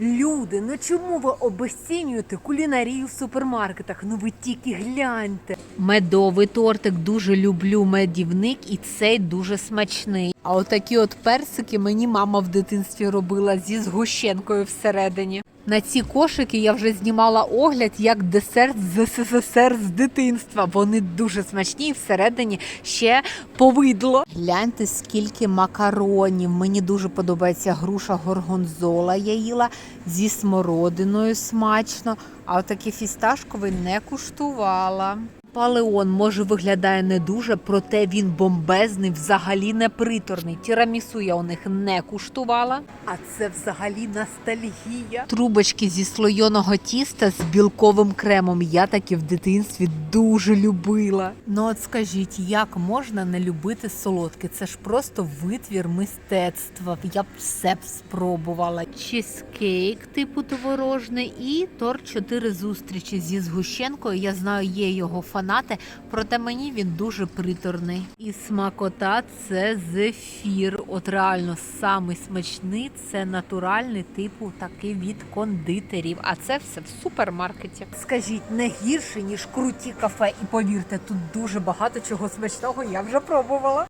Люди, ну чому ви обесцінюєте кулінарію в супермаркетах? Ну ви тільки гляньте. Медовий тортик дуже люблю медівник, і цей дуже смачний. А отакі от персики мені мама в дитинстві робила зі згущенкою всередині. На ці кошики я вже знімала огляд як десерт з СССР з дитинства. Вони дуже смачні і всередині ще повидло. Гляньте, скільки макаронів. Мені дуже подобається груша горгонзола. Я їла зі смородиною смачно, а отакий фісташковий не куштувала. Палеон може виглядає не дуже, проте він бомбезний, взагалі не приторний. Тірамісу я у них не куштувала. А це взагалі ностальгія. Трубочки зі слойоного тіста з білковим кремом. Я таки в дитинстві дуже любила. Ну от скажіть, як можна не любити солодке? Це ж просто витвір мистецтва. Я б все б спробувала. Чизкейк типу творожний і торт чотири зустрічі зі згущенкою. Я знаю, є його фанати, проте мені він дуже приторний. І смакота це зефір. От реально самий смачний це натуральний типу такий від кондитерів. А це все в супермаркеті. Скажіть, не гірше ніж круті кафе, і повірте, тут дуже багато чого смачного я вже пробувала.